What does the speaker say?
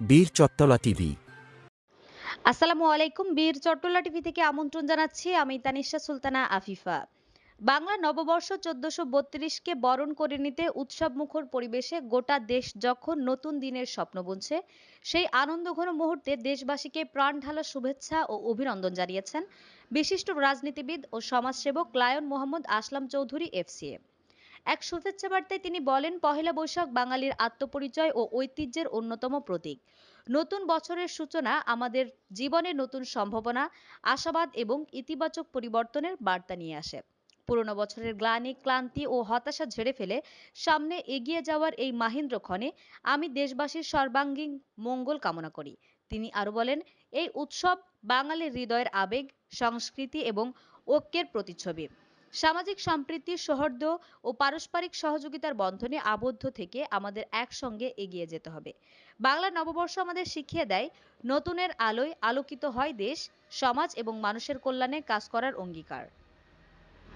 বীর চত্তলা টিভি। আসসালামু আলাইকুম, বীর চট্টলা টিভি থেকে আমন্ত্রণ জানাচ্ছি আমি তানিশা সুলতানা আফিফা। বাংলা নববর্ষ চোদ্দশো বত্রিশকে বরণ করে নিতে উৎসব মুখর পরিবেশে গোটা দেশ যখন নতুন দিনের স্বপ্ন বুনছে, সেই আনন্দঘন মুহূর্তে দেশবাসীকে প্রাণ ঢালা শুভেচ্ছা ও অভিনন্দন জানিয়েছেন বিশিষ্ট রাজনীতিবিদ ও সমাজসেবক লায়ন মোহাম্মদ আসলাম চৌধুরী এফসিএ। এক শুভেচ্ছা বার্তায় তিনি বলেন, পহেলা বৈশাখ বাঙালির আত্মপরিচয় ও ঐতিহ্যের অন্যতম প্রতীক। নতুন বছরের সূচনা আমাদের জীবনে নতুন সম্ভাবনা, আশাবাদ এবং ইতিবাচক পরিবর্তনের বার্তা নিয়ে আসে। পুরনো বছরের গ্লানি, ক্লান্তি ও হতাশা ঝেড়ে ফেলে সামনে এগিয়ে যাওয়ার এই মাহেন্দ্র ক্ষণে আমি দেশবাসীর সর্বাঙ্গীন মঙ্গল কামনা করি। তিনি আরও বলেন, এই উৎসব বাঙালির হৃদয়ের আবেগ, সংস্কৃতি এবং ঐক্যের প্রতিচ্ছবি। সামাজিক সম্প্রীতি, সৌহার্দ্য ও পারস্পরিক সহযোগিতার বন্ধনে আবদ্ধ থেকে আমাদের একসঙ্গে এগিয়ে যেতে হবে। বাংলা নববর্ষ আমাদের শিখিয়ে দেয়, নতুনের আলোয় আলোকিত হয় দেশ, সমাজ এবং মানুষের কল্যাণে কাজ করার অঙ্গীকার।